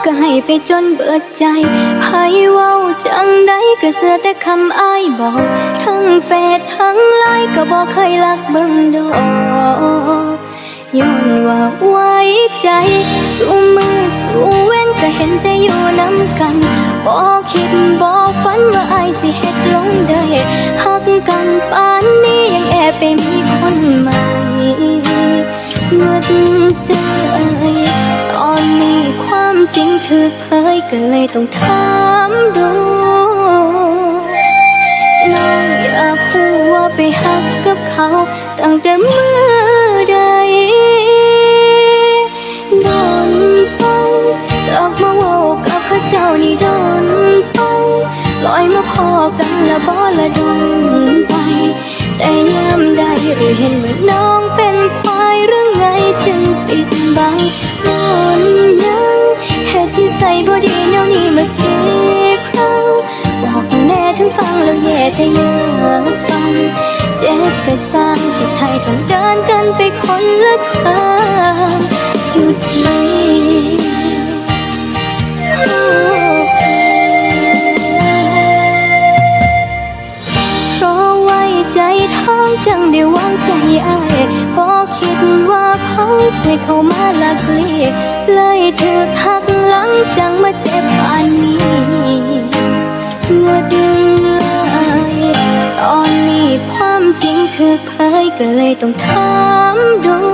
นสื่อว่าฮักก็ให้ไปจนเบิดใจไผเว้าจังใดก็เสือแต่คำอ้ายบอก ทั้งเฟซทั้งไลน์ก็บอกเคยรักเบิ่งดอกย้อนว่าไว้ใจ สู้มือสู้เว้นก็เห็นแต่อยู่น้ำกันบอกคิดบอกฝันว่าไอายสิเฮ็ดลงได้ฮักกันปานนี้ยังแอบไปมีคนใหม่เมื่อเจ ก็เลยต้องถามดูน้องอยากพูดว่าไปหักกับเขาตั้งแต่เมื่อใดโดนไปหลอกมาเว่ากับเขาเจ้านี่โดนไปลอยมาพอกันละบ่ละโดนไป แต่ยามใดหรือเห็นว่าน้องเป็นควายหรือไงจึงปิดบังโดนยัง นี้มากี่ครั้งบอกแน่ถึงฟังแล้วแย่แต่ยังฟังเจ็บก็สร้างสุดท้ายต้องเดินกันไปคนละทางหยุดไหมเพราะไว้ใจทางจังได้วางใจอ้ายบอคิดว่าเขาสิเข้ามาลักลียเลยถึกหัก จังมาเจ็บอันนี้ว่าดึงเลยตอนนี้ความจริงเธอเผยก็เลยต้องถามดู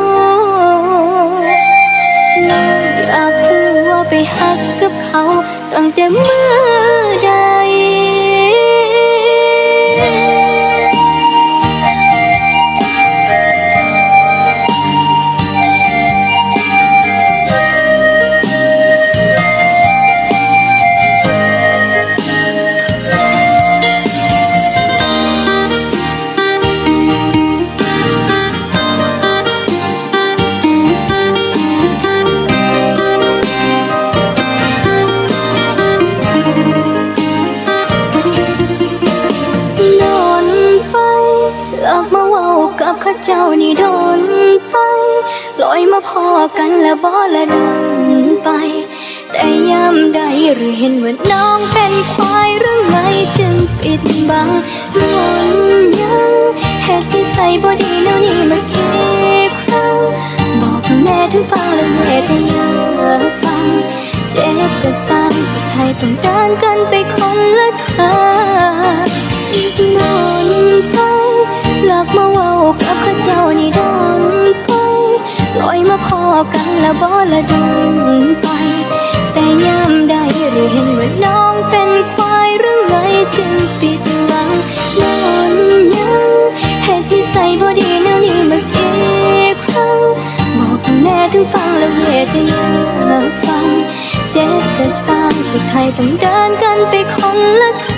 โดนไปลอยมาพอกันแล้วบ่ละดนไป แต่ยามใดหรือเห็นว่าน้องเป็นควายหรือไงจึงปิดบังโดนยังเหตุที่ใส่บอดีแนวนี้มากี่ครั้งบอกแม่ถึงฟังแล้วแย่แต่ยังฟัง เจ็บก็สร้างสุดท้ายต้องเดินกันไป อกันแล้วบ่ละโดนไป แต่ยามใดหรือเห็นว่าน้องเป็นควายหรือไงจึงปิดบังโดนยังเหตุที่ใส่บอดีแนวนี้มากี่ครั้งบอกแน่ถึงฟังแล้วแย่แต่ยังฟัง เจ็บแต่สร้างสุดท้ายต้องเดินกันไปคนละทาง